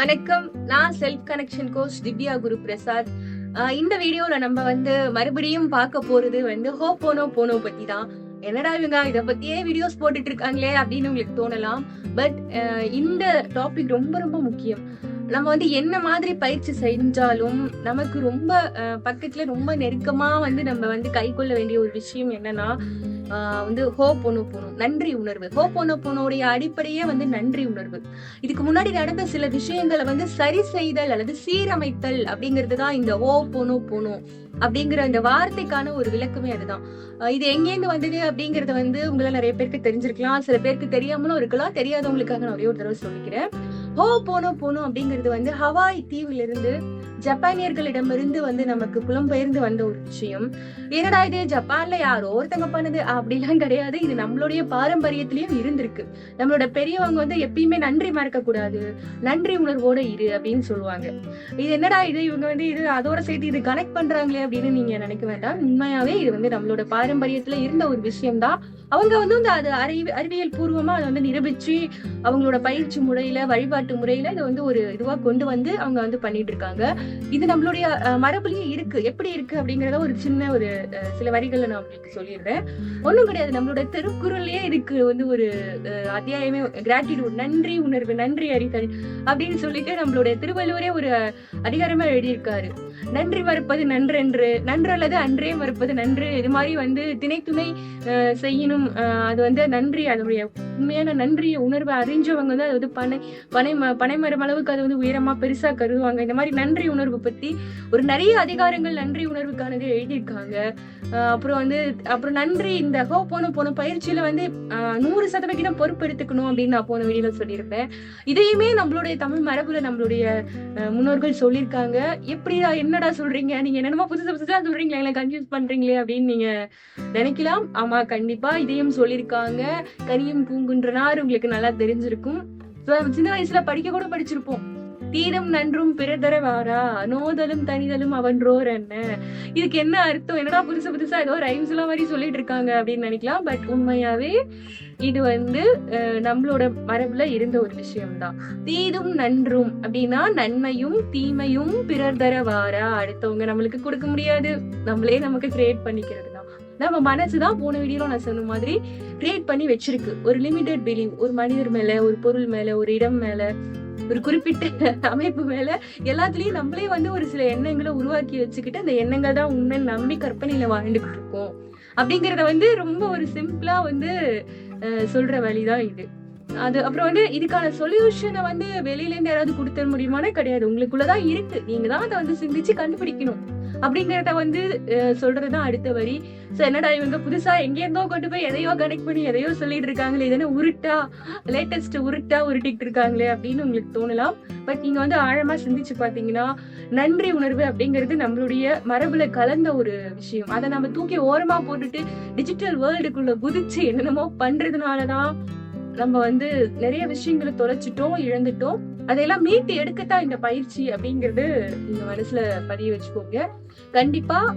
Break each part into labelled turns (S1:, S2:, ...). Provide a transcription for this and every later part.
S1: வணக்கம். நான் self connection coach Divya Guru Prasad இந்த வீடியோல நம்ம வந்து மறுபடியும் பார்க்க போறது வந்து ஹோ போனோ போனோ பத்தி தான் என்னடா இவங்க இத பத்தியே வீடியோஸ் போட்டுட்டு இருக்காங்களே அப்படின்னு உங்களுக்கு தோணலாம். பட் இந்த டாபிக் ரொம்ப ரொம்ப முக்கியம். நம்ம வந்து என்ன மாதிரி பயிற்சி செஞ்சாலும் நமக்கு ரொம்ப பக்கத்துல ரொம்ப நெருக்கமா வந்து நம்ம வந்து கை கொள்ள வேண்டிய ஒரு விஷயம் என்னன்னா வந்து ஹோ போனோ போகணும் நன்றி உணர்வு. ஹோ போனோ போனோடைய அடிப்படையே வந்து நன்றி உணர்வு. இதுக்கு முன்னாடி நடந்த சில விஷயங்களை வந்து சரி செய்தல் அல்லது சீரமைத்தல் அப்படிங்கிறது தான் இந்த ஓ போனோ போனோம் அப்படிங்கிற அந்த வார்த்தைக்கான ஒரு விளக்கமே அதுதான். இது எங்கேருந்து வந்தது அப்படிங்கறது வந்து உங்களை நிறைய பேருக்கு தெரிஞ்சிருக்கலாம். சில பேருக்கு தெரியாமலும் இருக்கலாம். தெரியாதவங்களுக்காக நான் ஒரே ஒரு தடவை சொல்லிக்கிறேன். ஹோ போனோ போனோம் அப்படிங்கிறது வந்து ஹவாய் தீவிலிருந்து ஜப்பானியர்களிடமிருந்து வந்து நமக்கு புலம்பெயர்ந்து வந்த ஒரு விஷயம். என்னடா இது ஜப்பான்ல யாரோ ஒருத்தங்க பண்ணுது? அப்படிலாம் கிடையாது. இது நம்மளுடைய பாரம்பரியத்திலயும் இருந்திருக்கு. நம்மளோட பெரியவங்க வந்து எப்பயுமே நன்றி மறக்க கூடாது நன்றி உணர்வோட இரு அப்படின்னு சொல்லுவாங்க. இது என்னடா இது? இவங்க வந்து இது அதோட சேர்த்து இது கனெக்ட் பண்றாங்களே அப்படின்னு நீங்க நினைக்க வேண்டாம். உண்மையாவே இது வந்து நம்மளோட பாரம்பரியத்துல இருந்த ஒரு விஷயம்தான். அவங்க வந்து இந்த அது அறிவி அறிவியல் பூர்வமா அதை வந்து நிரூபிச்சு அவங்களோட பயிற்சி முறையில வழிபாட்டு முறையில இதை வந்து ஒரு இதுவா கொண்டு வந்து அவங்க வந்து பண்ணிட்டு இருக்காங்க. இது நம்மளுடைய மரபுலயே இருக்கு. எப்படி இருக்கு அப்படிங்கறத ஒரு சின்ன ஒரு சில வரிகளை நான் உங்களுக்கு சொல்லிடுறேன். ஒண்ணும் கிடையாது. நம்மளோட திருக்குறள்லயே இதுக்கு வந்து ஒரு அத்தியாயமே கிராட்டிடியூட் நன்றி உணர்வு நன்றி அறிதல் அப்படின்னு சொல்லிட்டு நம்மளுடைய திருவள்ளுவரே ஒரு அதிகாரமா எழுதியிருக்காரு. நன்றி மறுப்பது நன்றென்று நன்று அல்லது அன்றே மறுப்பது நன்று இது மாதிரி வந்து திணைத்துணை அஹ், செய்யணும் அது வந்து நன்றி அதனுடைய உண்மையான நன்றிய உணர்வை அறிஞ்சவங்க வந்து அது வந்து பனை பனை பனை மரம் அளவுக்கு அது வந்து உயரமா பெருசா கருதுவாங்க. இந்த மாதிரி நன்றி உணர்வு பத்தி ஒரு நிறைய அதிகாரங்கள் நன்றி உணர்வுக்கானது எழுதியிருக்காங்க. அப்புறம் வந்து அப்புறம் நன்றி இந்த ஹோ போன போன பயிற்சியில வந்து நூறு சதவிகிதம் பொறுப்பு எடுத்துக்கணும் அப்படின்னு நான் போன வீடியோல சொல்லியிருப்பேன். இதையுமே நம்மளுடைய தமிழ் மரபுல நம்மளுடைய முன்னோர்கள் சொல்லியிருக்காங்க. எப்படிடா என்னடா சொல்றீங்க? நீங்க என்னென்னமோ புதுசு புதுசா சொல்றீங்களா எங்களை கன்ஃபியூஸ் பண்றீங்களே அப்படின்னு நீங்க நினைக்கலாம். ஆமா கண்டிப்பா இதையும் சொல்லியிருக்காங்க. கனியும் பூங்குன்றனார் உங்களுக்கு நல்லா தெரிஞ்சிருக்கும். சின்ன வயசுல படிக்க கூட படிச்சிருப்போம். தீரம் நன்றும் பிறதரவாரா? நோதலும் தனிதலும் அவன்றோர் என்ன? இதுக்கு என்ன அர்த்தம்? என்னடா புதுசு புதுசா ஏதோ ரைம்ஸ் எல்லாம் மாதிரி சொல்லிட்டு இருக்காங்க அப்படின்னு நினைக்கலாம். பட் உண்மையாவே இது வந்து நம்மளோட மரபுல இருந்த ஒரு விஷயம்தான். தீதும் நன்றும் அப்படின்னா நன்மையும் தீமையும் பிறர் தரவாரா அடுத்தவங்க நம்மளுக்கு கொடுக்க முடியாது. நம்மளே நமக்கு கிரியேட் பண்ணிக்கிறது தான் நம்ம மனசுதான் போன வீடியோல நான் சொன்ன மாதிரி கிரியேட் பண்ணி வச்சிருக்கு. ஒரு லிமிடெட் பிலீவ் ஒரு மனிதர் மேல ஒரு பொருள் மேல ஒரு இடம் மேல. ஒரு குறிப்பிட்ட அமைப்பு மேல எல்லாத்துலயும் நம்மளே வந்து ஒரு சில எண்ணங்களை உருவாக்கி வச்சுக்கிட்டு அந்த எண்ணங்கள் தான் உண்மை நம்பி கற்பனையில வாழ்ந்துகிட்டு இருக்கோம். அப்படிங்கறத வந்து ரொம்ப ஒரு சிம்பிளா வந்து அஹ், சொல்ற வழிதான் இது. அது அப்புறம் வந்து இதுக்கான சொல்யூஷனை வந்து வெளியில இருந்து யாராவது கொடுத்த முடியுமானே கிடையாது. உங்களுக்குள்ளதான் இருக்கு. நீங்க தான் அதை வந்து சிந்திச்சு கண்டுபிடிக்கணும். அப்படிங்கிறத வந்து சொல்றதுதான் அடுத்த வரி. சோ என்னடா இவங்க புதுசா எங்கேருந்தோ கொண்டு போய் எதையோ கனெக்ட் பண்ணி எதையோ சொல்லிட்டு இருக்காங்களே இது உருட்டா லேட்டஸ்ட் உருட்டா உருட்டிட்டு இருக்காங்களே அப்படின்னு உங்களுக்கு தோணலாம். பட் நீங்க வந்து ஆழமா சிந்திச்சு பாத்தீங்கன்னா நன்றி உணர்வு அப்படிங்கிறது நம்மளுடைய மரபுல கலந்த ஒரு விஷயம். அதை நம்ம தூக்கி ஓரமா போட்டுட்டு டிஜிட்டல் வேர்ல்டுக்குள்ள குதிச்சு என்னென்னமோ பண்றதுனாலதான் நம்ம வந்து நிறைய விஷயங்களை தொலைச்சிட்டோம் இழந்துட்டோம். அதையெல்லாம் மீட்டு எடுக்கத்தான் இந்த பயிற்சி அப்படிங்கிறது நீங்க மனசுல பதிய வச்சுக்கோங்க. கண்டிப்பா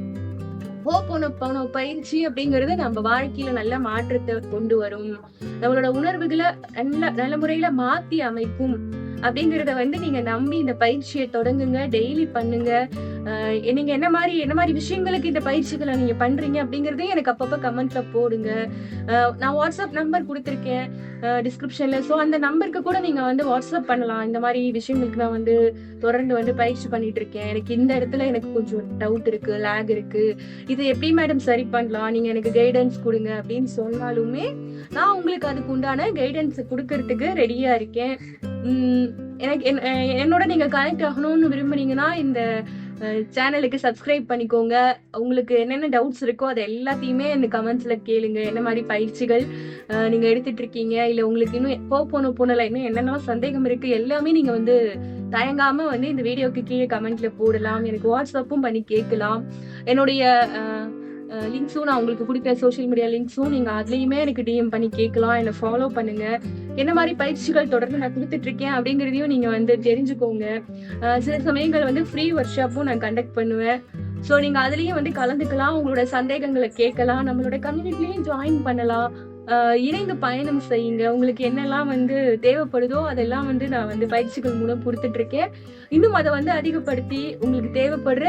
S1: போ போன போன பயிற்சி அப்படிங்கறது நம்ம வாழ்க்கையில நல்ல மாற்றத்தை கொண்டு வரும். நம்மளோட உணர்வுகளை நல்ல நல்ல முறையில மாத்தி அமைக்கும். அப்படிங்கறத வந்து நீங்க நம்பி இந்த பயிற்சியை தொடங்குங்க டெய்லி பண்ணுங்க. நீங்க என்ன மாதிரி என்ன மாதிரி விஷயங்களுக்கு இந்த பயிற்சிகளை நீங்க பண்றீங்க அப்படிங்கறதையும் எனக்கு அப்பப்ப கமெண்ட்ல போடுங்க. நான் வாட்ஸ்அப் நம்பர் கொடுத்துருக்கேன் டிஸ்கிரிப்ஷன்ல ஸோ அந்த நம்பருக்கு கூட நீங்க வந்து வாட்ஸ்அப் பண்ணலாம். இந்த மாதிரி விஷயங்களுக்கு நான் வந்து தொடர்ந்து வந்து பயிற்சி பண்ணிட்டு இருக்கேன் எனக்கு இந்த இடத்துல எனக்கு கொஞ்சம் டவுட் இருக்கு லேக் இருக்கு. இது எப்படி மேடம் சரி பண்ணலாம்? நீங்க எனக்கு கைடன்ஸ் கொடுங்க அப்படின்னு சொன்னாலுமே நான் உங்களுக்கு அதுக்கு உண்டான கைடன்ஸ் கொடுக்கறதுக்கு ரெடியா இருக்கேன். எனக்கு என்னோட நீங்க கனெக்ட் ஆகணும்னு விரும்புனீங்கன்னா இந்த சேனலுக்கு சப்ஸ்கிரைப் பண்ணிக்கோங்க. உங்களுக்கு என்னென்ன டவுட்ஸ் இருக்கோ அது எல்லாத்தையுமே இந்த கமெண்ட்ஸில் கேளுங்க. என்ன மாதிரி பயிற்சிகள் நீங்கள் நீங்க எடுத்துட்டு இருக்கீங்க இல்லை உங்களுக்கு இன்னும் போ போன போனல இன்னும் என்னென்ன சந்தேகம் இருக்குது எல்லாமே நீங்கள் வந்து தயங்காமல் வந்து இந்த வீடியோக்கு கீழே கமெண்ட்ல போடலாம். எனக்கு வாட்ஸ்அப்பும் பண்ணி கேட்கலாம். என்னுடைய லிங்க்ஸும் நான் உங்களுக்கு கொடுக்குற சோஷியல் மீடியா லிங்க்ஸும் நீங்கள் அதுலேயுமே எனக்கு டிஎம் பண்ணி கேட்கலாம். என்னை ஃபாலோ பண்ணுங்கள் என்ன மாதிரி பயிற்சிகள் தொடர்ந்து நான் கொடுத்துட்டு இருக்கேன் அப்படிங்கிறதையும் நீங்க வந்து தெரிஞ்சுக்கோங்க. சில சமயங்கள் வந்து ஃப்ரீ ஒர்க் ஷாப்பும் நான் கண்டக்ட் பண்ணுவேன். ஸோ நீங்க அதுலயும் வந்து கலந்துக்கலாம். உங்களோட சந்தேகங்களை கேட்கலாம். நம்மளோட கம்யூனிட்டிலையும் ஜாயின் பண்ணலாம். இணைந்து பயணம் செய்யுங்க. உங்களுக்கு என்னெல்லாம் வந்து தேவைப்படுதோ அதெல்லாம் வந்து நான் வந்து பயிற்சிகள் மூலம் கொடுத்துட்ருக்கேன். இன்னும் அதை வந்து அதிகப்படுத்தி உங்களுக்கு தேவைப்படுற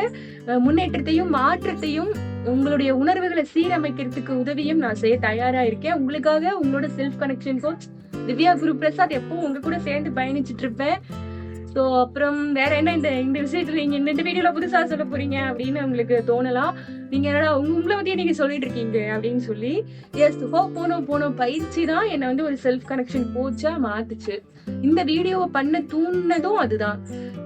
S1: முன்னேற்றத்தையும் மாற்றத்தையும் உங்களுடைய உணர்வுகளை சீரமைக்கிறதுக்கு உதவியும் நான் செய்ய தயாரா இருக்கேன். உங்களுக்காக உங்களோட self connection coach Divya Guru Prasad எப்பவும் உங்க கூட சேர்ந்து பயணிச்சுட்டு இருப்பேன் ஸோ அப்புறம் வேற என்ன இந்த இந்த விஷயத்துல நீங்க இந்த- இந்த வீடியோல புதுசா சொல்ல போறீங்க அப்படின்னு உங்களுக்கு தோணலாம். நீங்க என்னடா உங்களை பத்தியே நீங்க சொல்லிட்டு இருக்கீங்க அப்படின்னு சொல்லி எஸ் ஹோ போனோம் போனோம். பயிற்சி தான் என்னை வந்து ஒரு செல்ஃப் கனெக்ஷன் கோச்சா மாத்துச்சு. இந்த வீடியோவை பண்ண தூண்டினதும் அதுதான்.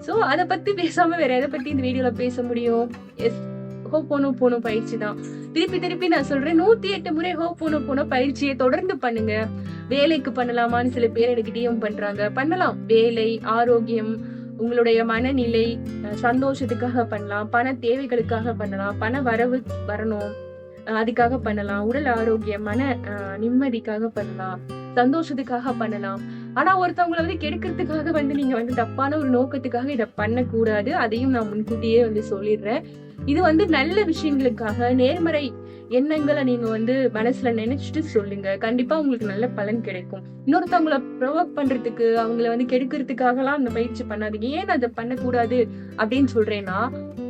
S1: ஸோ அதை பத்தி பேசாம வேற எதை பத்தி இந்த வீடியோல பேச முடியும்? எஸ் ஹோ போனோ போனோ பயிற்சி தான். திருப்பி திருப்பி நான் சொல்றேன் நூத்தி எட்டு முறை ஹோ போனோ போனோ பயிற்சியை தொடர்ந்து பண்ணுங்க. வேலைக்கு பண்ணலாமான்னு சில பேர் எனக்கு டிஎம் பண்றாங்க. பண்ணலாம். வேலை ஆரோக்கியம் உங்களுடைய மனநிலை சந்தோஷத்துக்காக பண்ணலாம். பண தேவைகளுக்காக பண்ணலாம். பண வரவு வரணும். அதுக்காக பண்ணலாம். உடல் ஆரோக்கியம் மன நிம்மதிக்காக பண்ணலாம். சந்தோஷத்துக்காக பண்ணலாம். ஆனா ஒருத்தவங்களை வந்து கெடுக்கிறதுக்காக வந்து நீங்க வந்து தப்பான ஒரு நோக்கத்துக்காக இதை பண்ணக்கூடாது. அதையும் நான் முன்கூட்டியே வந்து சொல்லிடுறேன். இது வந்து நல்ல விஷயங்களுக்காக நேர்மறை எண்ணங்களை நீங்க வந்து மனசுல நினைச்சிட்டு சொல்லுங்க. கண்டிப்பா உங்களுக்கு நல்ல பலன் கிடைக்கும். இன்னொருத்தவங்களை ப்ரொவோக் பண்றதுக்கு அவங்கள வந்து கெடுக்கிறதுக்காகலாம் அந்த பயிற்சி பண்ணாதீங்க. ஏன் அதை பண்ணக்கூடாது அப்படின்னு சொல்றேன்னா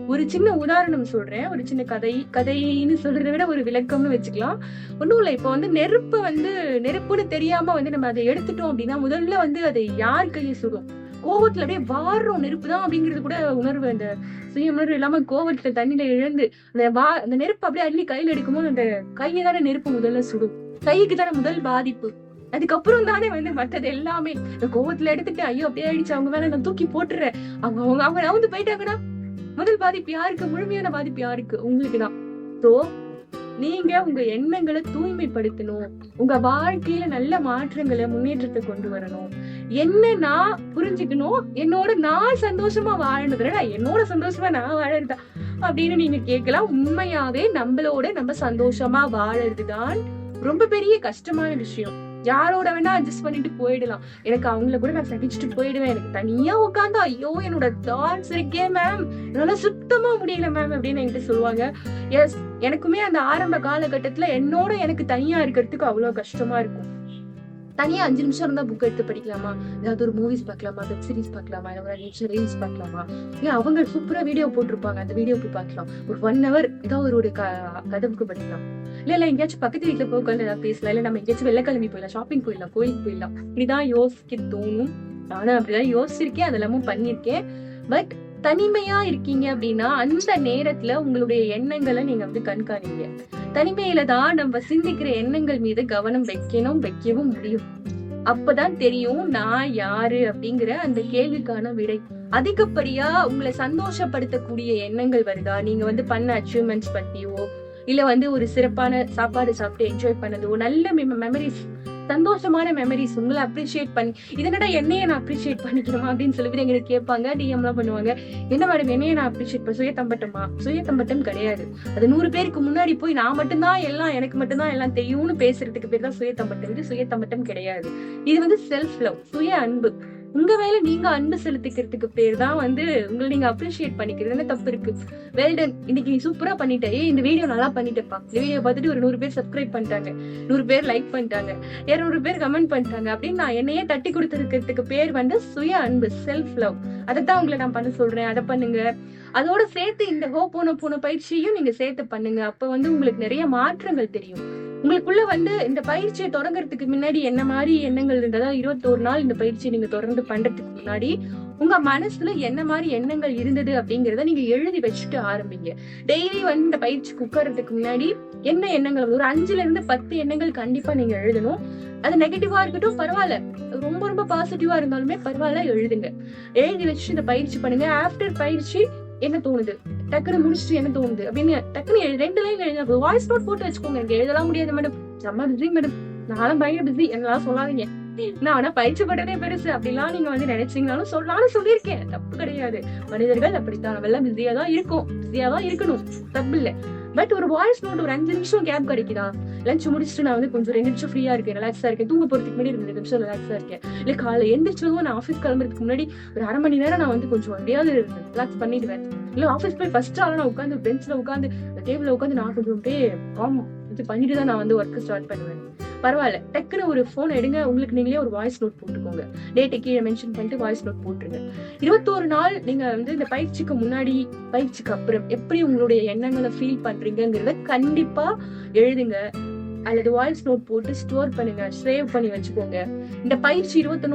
S1: ஒரு சின்ன உதாரணம் சொல்றேன். ஒரு சின்ன கதை கதைன்னு சொல்றதை விட ஒரு விளக்கம்னு வச்சுக்கலாம். ஒன்றும் இல்லை இப்போ வந்து நெருப்பு வந்து நெருப்புன்னு தெரியாம வந்து நம்ம அதை எடுத்துட்டோம் அப்படின்னா முதல்ல வந்து அதை யார் கையை சுடும்? கோவத்துல அப்படியே வாடுறோம் நெருப்பு தான் அப்படிங்கிறது கூட உணர்வு. அந்த சுய உணர்வு இல்லாம கோவத்துல தண்ணியில இழந்து அந்த வா அந்த நெருப்பு அப்படியே அள்ளி கையில எடுக்கும்போது அந்த கையை தானே நெருப்பு முதல்ல சுடும். கைக்கு தானே முதல் பாதிப்பு. அதுக்கப்புறம் தானே வந்து மத்தது எல்லாமே. இந்த கோவத்துல எடுத்துட்டு ஐயோ அப்படியே ஆயிடுச்சு அவங்க மேல நான் தூக்கி போட்டுறேன். அவங்க அவங்க அவங்க நவுந்து போயிட்டாங்கன்னா முதல் பாதிப்பு யாருக்கு? முழுமையான பாதிப்பு யாருக்கு? உங்களுக்கு தான். சோ நீங்க உங்க எண்ணங்களை தூய்மைப்படுத்தணும். உங்க வாழ்க்கையில நல்ல மாற்றங்களை முன்னேற்றத்தை கொண்டு வரணும். என்ன நான் புரிஞ்சுக்கணும்? என்னோட நான் சந்தோஷமா வாழணுதுல என்னோட சந்தோஷமா நான் வாழறதா? அப்படின்னு நீங்க கேட்கலாம். உண்மையாவே நம்மளோட நம்ம சந்தோஷமா வாழறதுதான் ரொம்ப பெரிய கஷ்டமான விஷயம். யாரோட வேணா அட்ஜஸ்ட் பண்ணிட்டு போயிடலாம். எனக்கு அவங்கள கூட நான் சகிச்சுட்டு போயிடுவேன். எனக்கு தனியா உட்காந்து ஐயோ என்னோட தாட்ஸ் இருக்கே மேம் என்னால சுத்தமா முடியல மேம் அப்படின்னு என்கிட்ட சொல்லுவாங்க. எஸ் எனக்குமே அந்த ஆரம்ப காலகட்டத்துல என்னோட எனக்கு தனியா இருக்கிறதுக்கு அவ்வளவு கஷ்டமா இருக்கும். தனியா அஞ்சு நிமிஷம் இருந்தா புக் எடுத்து படிக்கலாமா? ஏதாவது ஒரு மூவிஸ் பார்க்கலாமா? வெப் சீரிஸ் பார்க்கலாமா? இல்லை ஒரு நிமிஷம் ரீல்ஸ் பார்க்கலாமா? ஏன் அவங்க சூப்பரா வீடியோ போட்டிருப்பாங்க. அந்த வீடியோ போய் பார்க்கலாம். ஒரு ஒன் ஹவர் ஏதாவது ஒரு கதவுக்கு க- படிக்கலாம். இல்ல இல்ல எங்கேயாச்சும் பக்கத்து வீட்டுல போய் உட்காந்து ஏதாவது பேசலாம். இல்ல நம்ம எங்கேயாச்சும் வெள்ளக்கிழமை போயிடலாம். ஷாப்பிங் போயிடலாம் கோயிலுக்கு போயிடலாம். இப்படிதான் யோசிக்க தோணும். நானும் அப்படிதான் யோசிச்சிருக்கேன் அதெல்லாமும் பண்ணிருக்கேன் பட் தனிமையா இருக்கீங்க அப்படின்னா அந்த நேரத்துல உங்களுடைய எண்ணங்களை நீங்க வந்து கண்காணிங்க. தனிமையில தான் நம்ம சிந்திக்கிற எண்ணங்கள் மீது கவனம் வைக்கணும் வைக்கவும் முடியும். அப்பதான் தெரியும் நான் யாரு அப்படிங்கிற அந்த கேள்விக்கான விடை. அதிகப்படியா உங்களை சந்தோஷப்படுத்தக்கூடிய எண்ணங்கள் வருதா? நீங்க வந்து பண்ண அச்சீவ்மெண்ட்ஸ் பத்தியோ இல்லை வந்து ஒரு சிறப்பான சாப்பாடு சாப்பிட்டு என்ஜாய் பண்ணதோ. நல்ல மெமரிஸ் சந்தோஷமான மெமரிஸ் உங்களை அப்ரிஷியேட் பண்ணி இதனடா என்னைய நான் அப்ரிஷியேட் பண்ணிக்கணுமா அப்படின்னு சொல்லி எங்களுக்கு கேட்பாங்க. டிஎம்லாம் பண்ணுவாங்க. என்ன மேடம் என்னைய நான் அப்ரிஷியேட் பண்ண சுய தம்பட்டமா? சுய தம்பட்டம் கிடையாது. அது நூறு பேருக்கு முன்னாடி போய் நான் மட்டும்தான் எல்லாம் எனக்கு மட்டும்தான் எல்லாம் தெரியும்னு பேசுறதுக்கு பேர் தான் சுய தம்பட்டம் இது சுய தம்பட்டம் கிடையாது. இது வந்து செல்ஃப் லவ் சுய அன்பு. உங்க மேல நீங்க அன்பு செலுத்திக்கிறதுக்கு பேர் தான் வந்து உங்களை நீங்க அப்ரிஷியேட் பண்ணிக்கிறது என்ன தப்பு இருக்கு. வெல்டன் இன்னைக்கு நீ சூப்பரா பண்ணிட்ட. ஏய் இந்த வீடியோ நல்லா பண்ணிட்டப்பா. இந்த வீடியோ பார்த்துட்டு ஒரு நூறு பேர் சப்ஸ்கிரைப் பண்ணிட்டாங்க. நூறு பேர் லைக் பண்ணிட்டாங்க. இரநூறு பேர் கமெண்ட் பண்ணிட்டாங்க அப்படின்னு நான் என்னையே தட்டி கொடுத்துருக்கிறதுக்கு பேர் வந்து சுய அன்பு செல்ஃப் லவ் அதைத்தான் உங்களை நான் பண்ண சொல்றேன். அதை பண்ணுங்க. அதோட சேர்த்து இந்த ஹோ போன போன பயிற்சியும் நீங்க சேர்த்து பண்ணுங்க. அப்ப வந்து உங்களுக்கு நிறைய மாற்றங்கள் தெரியும். உங்களுக்குள்ள வந்து இந்த பயிற்சியை தொடங்குறதுக்கு முன்னாடி என்ன மாதிரி எண்ணங்கள் இருந்ததா? இருபத்தோரு நாள் இந்த பயிற்சியை நீங்க தொடர்ந்து பண்றதுக்கு முன்னாடி உங்க மனசுல என்ன மாதிரி எண்ணங்கள் இருந்தது அப்படிங்கறத நீங்க எழுதி வச்சுட்டு ஆரம்பிங்க. டெய்லி வந்து இந்த பயிற்சிக்கு உட்கார்றதுக்கு முன்னாடி என்ன எண்ணங்கள் ஒரு அஞ்சுல இருந்து பத்து எண்ணங்கள் கண்டிப்பா நீங்க எழுதணும். அது நெகட்டிவா இருக்கட்டும் பரவாயில்ல. ரொம்ப ரொம்ப பாசிட்டிவா இருந்தாலுமே பரவாயில்ல எழுதுங்க. எழுதி வச்சு இந்த பயிற்சி பண்ணுங்க. ஆஃப்டர் பயிற்சி என்ன தோணுது? டக்குனு முடிச்சுட்டு என்ன தோணுது அப்படின்னு டக்குனு எழு- ரெண்டு லைன் எழுத வாய்ஸ் நோட் போட்டு வச்சுக்கோங்க. எனக்கு எழுதலாம் முடியாது மேடம் செம்ம பிஸி மேடம் நானும் பயங்கர பிஸி என்னெல்லாம் சொல்லாதீங்க. நான் ஆனா பயிற்சி பட்டதே பெருசு. அப்படிலாம் நீங்க வந்து நினைச்சீங்கனாலும் சொல்லாலும் சொல்லியிருக்கேன். தப்பு கிடையாது. மனிதர்கள் அப்படித்தான். நம்ம எல்லாம் பிஸியா தான் இருக்கும். பிஸியா தான் இருக்கணும். தப்பு இல்லை பட் ஒரு வாய்ஸ் நோட் ஒரு அஞ்சு நிமிஷம் கேப் கிடைக்குதா? லஞ்ச் முடிச்சுட்டு நான் வந்து கொஞ்சம் ரெண்டு நிமிஷம் ஃப்ரீயா இருக்கேன் ரிலாக்ஸா இருக்கேன். தூங்க போறதுக்கு முன்னாடி ரெண்டு நிமிஷம் ரிலாக்ஸா இருக்கேன். இல்ல காலையில் எந்திரிச்சதும் நான் ஆஃபீஸ் கிளம்புறதுக்கு முன்னாடி ஒரு அரை மணி நேரம் நான் வந்து கொஞ்சம் அப்படியாவது ரிலாக்ஸ் பண்ணிடுவேன். இல்ல ஆஃபீஸ் போய் ஃபர்ஸ்ட் ஆள் நான் உட்காந்து பெஞ்ச்ல உட்காந்து டேபிள்ல உட்காந்து நான் கொஞ்சம் அப்படியே காம் இது பண்ணிட்டு தான் நான் வந்து ஒர்க் ஸ்டார்ட் பண்ணுவேன். பரவாயில்ல. டக்குன்னு ஒரு ஃபோன் எடுங்க. உங்களுக்கு நீங்களே ஒரு வாய்ஸ் நோட் போட்டுக்கோங்க. டேட்டை கீழே மென்ஷன் பண்ணிட்டு வாய்ஸ் நோட் போட்டுருங்க. இருபத்தோரு நாள் நீங்க வந்து இந்த பயிற்சிக்கு முன்னாடி பயிற்சிக்கு அப்புறம் எப்படி உங்களுடைய எண்ணங்களை ஃபீல் பண்றீங்கங்கிறத கண்டிப்பா எழுதுங்க. அல்லது வாய்ஸ் நோட் போட்டு ஸ்டோர் பண்ணுங்க சேவ் பண்ணி வச்சுக்கோங்க. இந்த பயிற்சி இருபத்தி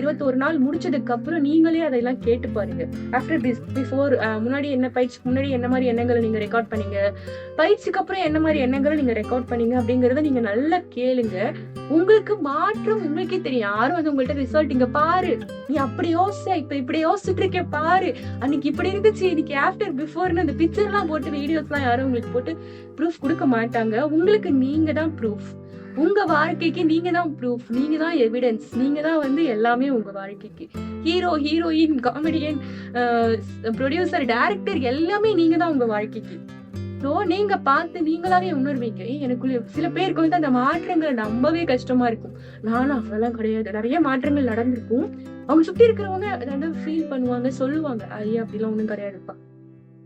S1: இருபத்தொரு நாள் முடிச்சதுக்கு அப்புறம் நீங்களே அதையெல்லாம் கேட்டு பாருங்க. ஆஃப்டர் பிஃபோர் முன்னாடி என்ன பயிற்சி முன்னாடி என்ன மாதிரி எண்ணங்களை நீங்க ரெக்கார்ட் பண்ணீங்க பயிற்சிக்கு அப்புறம் என்ன மாதிரி எண்ணங்களை நீங்க ரெக்கார்ட் பண்ணீங்க அப்படிங்கறத நீங்க நல்லா கேளுங்க. உங்களுக்கு மாற்றம் உங்களுக்கே தெரியும். யாரும் வந்து உங்கள்ட்ட ரிசல்ட் இங்க பாரு நீ அப்படி யோசிச்ச இப்ப இப்படி யோசிச்சுட்டு இருக்க பாரு. அன்னைக்கு இப்படி இருந்துச்சு இன்னைக்கு ஆஃப்டர் பிஃபோர்னு அந்த பிக்சர் எல்லாம் போட்டு வீடியோஸ் எல்லாம் யாரும் உங்களுக்கு போட்டு ப்ரூஃப் கொடுக்க மாட்டாங்க. உங்களுக்கு நீங்க தான் ப்ரூஃப் உங்க வாழ்க்கைக்கு நீங்க தான் ப்ரூஃப் நீங்க தான் எவிடன்ஸ் நீங்க தான் வந்து எல்லாமே உங்க வாழ்க்கைக்கு. Hero heroine comedian producer director எல்லாமே நீங்க தான் உங்க வாழ்க்கைக்கு. ஸோ நீங்க பார்த்து நீங்களாவே உணர்வீங்க. எனக்குள்ள சில பேருக்கு வந்து அந்த மாற்றங்களை நம்பவே கஷ்டமா இருக்கும். நானும் அதெல்லாம் கிடையாது. நிறைய மாற்றங்கள் நடந்திருக்கும். அவங்க சுத்தி இருக்கிறவங்க அதை ஃபீல் பண்ணுவாங்க சொல்லுவாங்க. ஐயா அப்படிலாம் ஒன்றும் கிடையாதுப்பா.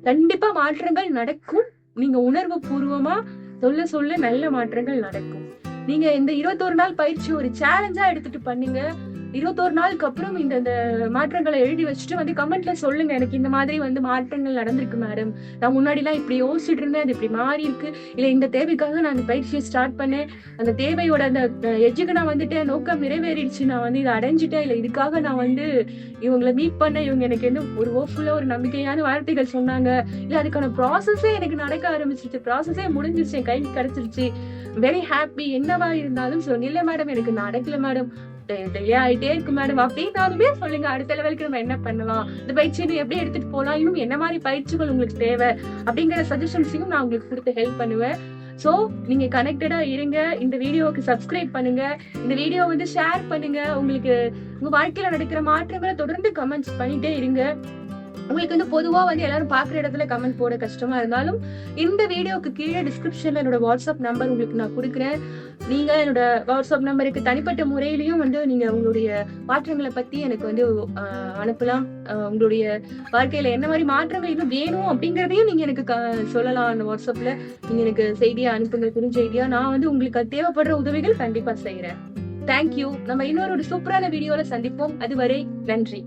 S1: கண்டிப்பா மாற்றங்கள் நடக்கும். நீங்க உணர்வு பூர்வமா சொல்ல சொல்ல நல்ல மாற்றங்கள் நடக்கும். நீங்க இந்த இருபத்தோரு நாள் பயிற்சி ஒரு சேலஞ்சா எடுத்துட்டு பண்ணுங்க. இருபத்தோரு நாளுக்கு அப்புறம் இந்த இந்த மாற்றங்களை எழுதி வச்சுட்டு வந்து கமெண்ட்ல சொல்லுங்க. எனக்கு இந்த மாதிரி வந்து மாற்றங்கள் நடந்திருக்கு மேடம் நான் முன்னாடி எல்லாம் இப்படி யோசிச்சுட்டு இருந்தேன் அது இப்படி மாறி இருக்கு. இல்ல இந்த தேவைக்காக நான் அந்த பயிற்சியை ஸ்டார்ட் பண்ணேன். அந்த தேவையோட அந்த எஜ்ஜுக்கு நான் வந்துட்டேன் நோக்கம் நிறைவேறிடுச்சு. நான் வந்து இதை அடைஞ்சிட்டேன். இல்ல இதுக்காக நான் வந்து இவங்களை மீட் பண்ண இவங்க எனக்கு என்ன ஒரு ஓஃபுல்லா ஒரு நம்பிக்கையான வார்த்தைகள் சொன்னாங்க. இல்ல அதுக்கான ப்ராசஸே எனக்கு நடக்க ஆரம்பிச்சிருச்சு. ப்ராசஸே முடிஞ்சிருச்சு. என் கைக்கு கிடைச்சிருச்சு. வெரி ஹாப்பி என்னவா இருந்தாலும் சொல்லுங்க. இல்ல மேடம் எனக்கு நடக்கல மேடம் டிலே ஆயிட்டே இருக்கு மேடம் அப்படின்னாலுமே சொல்லுங்க அடுத்த லெவலுக்கு நம்ம என்ன பண்ணலாம்? இந்த பயிற்சியை எப்படி எடுத்துட்டு போகலாம் இன்னும் என்ன மாதிரி பயிற்சிகள் உங்களுக்கு தேவை? அப்படிங்கிற சஜஷன்ஸையும் நான் உங்களுக்கு கொடுத்து ஹெல்ப் பண்ணுவேன். ஸோ நீங்க கனெக்டடா இருங்க. இந்த வீடியோவுக்கு சப்ஸ்கிரைப் பண்ணுங்க. இந்த வீடியோ வந்து ஷேர் பண்ணுங்க. உங்களுக்கு உங்க வாழ்க்கையில நடக்கிற மாற்றங்களை தொடர்ந்து கமெண்ட்ஸ் பண்ணிட்டே இருங்க. உங்களுக்கு வந்து பொதுவாக வந்து எல்லாரும் பார்க்குற இடத்துல கமெண்ட் போட கஷ்டமா இருந்தாலும் இந்த வீடியோக்கு கீழே டிஸ்கிரிப்ஷன்ல என்னோட வாட்ஸ்அப் நம்பர் உங்களுக்கு நான் கொடுக்குறேன். நீங்க என்னோட வாட்ஸ்அப் நம்பருக்கு தனிப்பட்ட முறையிலையும் வந்து நீங்க உங்களுடைய மாற்றங்களை பத்தி எனக்கு வந்து அனுப்பலாம். உங்களுடைய வாழ்க்கையில என்ன மாதிரி மாற்றங்கள் இன்னும் வேணும் அப்படிங்கறதையும் நீங்க எனக்கு சொல்லலாம் அந்த வாட்ஸ்அப்ல நீங்க எனக்கு செய்தியா அனுப்புங்க குறுஞ்செய்தியா நான் வந்து உங்களுக்கு தேவைப்படுற உதவிகள் கண்டிப்பா செய்யறேன் தேங்க்யூ நம்ம இன்னொரு சூப்பரான வீடியோல சந்திப்போம். அதுவரை நன்றி.